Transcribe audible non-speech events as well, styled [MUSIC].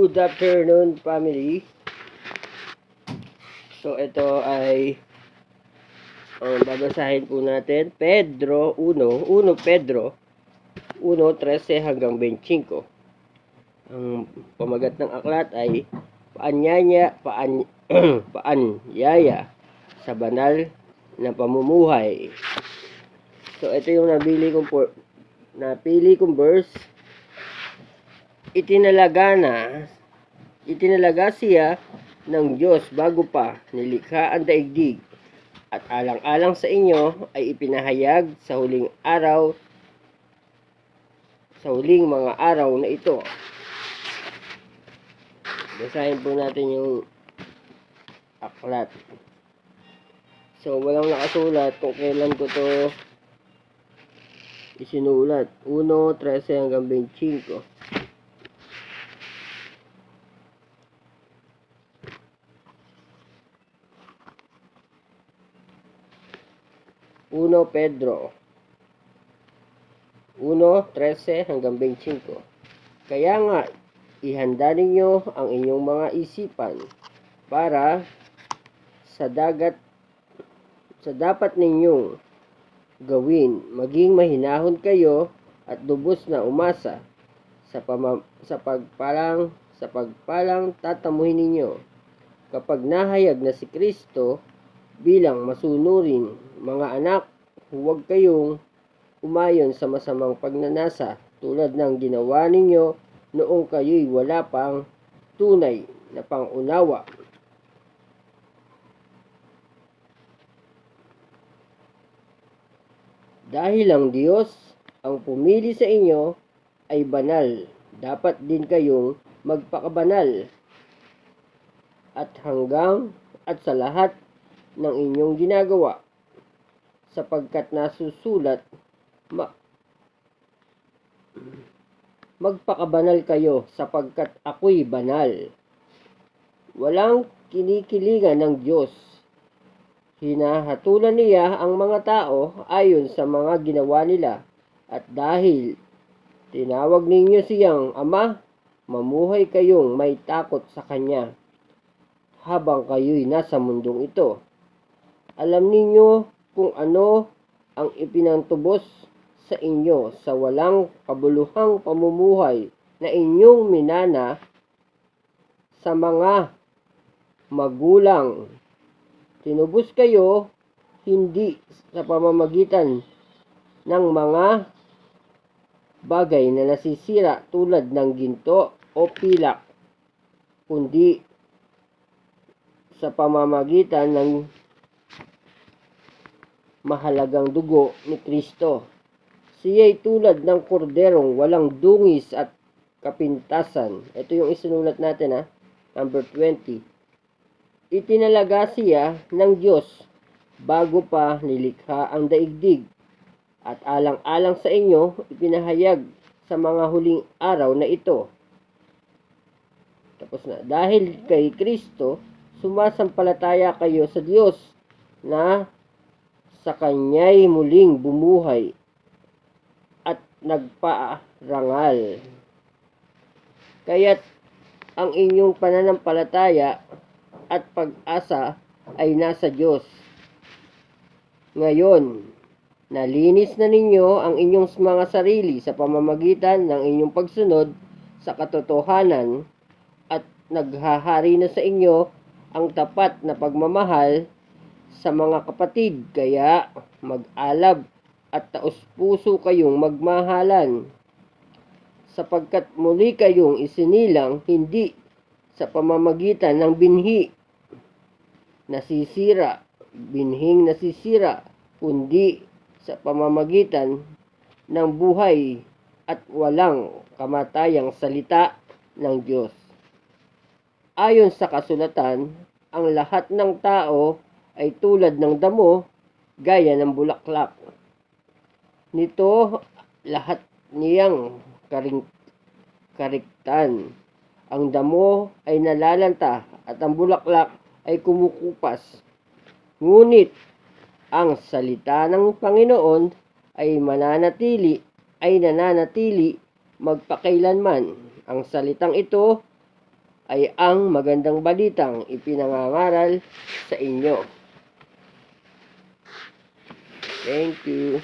Good afternoon, family. So, ito ay ang babasahin po natin. Pedro 1, 1 Pedro 1, 13 hanggang 25. Ang pamagat ng aklat ay paanyaya, paan, [CLEARS THROAT] paanyaya sa banal na pamumuhay. So, ito yung nabili kong napili kong verse itinalaga na itinalaga siya ng Diyos bago pa nilikha ang daigdig at alang-alang sa inyo ay ipinahayag sa huling araw sa huling mga araw na ito. Basahin po natin yung aklat. So, walang nakasulat kung kailan ko to isinulat. 1, 13 hanggang 25. Uno Pedro. 1.13 hanggang 25 Kaya nga, ihanda ninyo ang inyong mga isipan para sa dagat sa dapat ninyong gawin, maging mahinahon kayo at lubos na umasa sa pama, sa pagpalang sa pagpalang tatamuhin ninyo. Kapag nahayag na si Kristo bilang masunurin mga anak huwag kayong umayon sa masamang pagnanasa tulad ng ginawa ninyo noong kayo'y wala pang tunay na pangunawa. Dahil ang Diyos ang pumili sa inyo ay banal, dapat din kayong magpakabanal. At hanggang at sa lahat ng inyong ginagawa, sapagkat nasusulat, ma- magpakabanal kayo sapagkat ako'y banal. Walang kinikilingan ng Diyos Hinahatulan niya ang mga tao ayon sa mga ginawa nila. At dahil tinawag ninyo siyang Ama, mamuhay kayong may takot sa Kanya habang kayo'y nasa mundong ito. Alam ninyo kung ano ang ipinantubos sa inyo sa walang kabuluhang pamumuhay na inyong minana sa mga magulang. Tinubos kayo hindi sa pamamagitan ng mga bagay na nasisira tulad ng ginto o pilak, kundi sa pamamagitan ng mahalagang dugo ni Kristo. Siya'y tulad ng korderong walang dungis at kapintasan. Ito yung isinulat natin ha, number 20 Itinalaga siya ng Diyos bago pa nilikha ang daigdig at alang-alang sa inyo ipinahayag sa mga huling araw na ito. Tapos na, dahil kay Kristo, sumasampalataya kayo sa Diyos na sa Kanya'y muling bumuhay at nagpaarangal. Kaya't ang inyong pananampalataya at pag-asa ay nasa Diyos. Ngayon, nalinis na ninyo ang inyong mga sarili sa pamamagitan ng inyong pagsunod sa katotohanan at naghahari na sa inyo ang tapat na pagmamahal sa mga kapatid kaya mag-alab at taos-puso kayong magmahalan sapagkat muli kayong isinilang hindi sa pamamagitan ng binhi nasisira, binhing nasisira, kundi sa pamamagitan ng buhay at walang kamatayang salita ng Diyos. Ayon sa kasulatan, ang lahat ng tao ay tulad ng damo gaya ng bulaklak. Nito lahat niyang karing kariktan. Ang damo ay nalalanta at ang bulaklak ay kumukupas. Ngunit ang salita ng Panginoon ay mananatili, ay nananatili magpakailanman. Ang salitang ito ay ang magandang balitang ipinangangaral sa inyo. Thank you.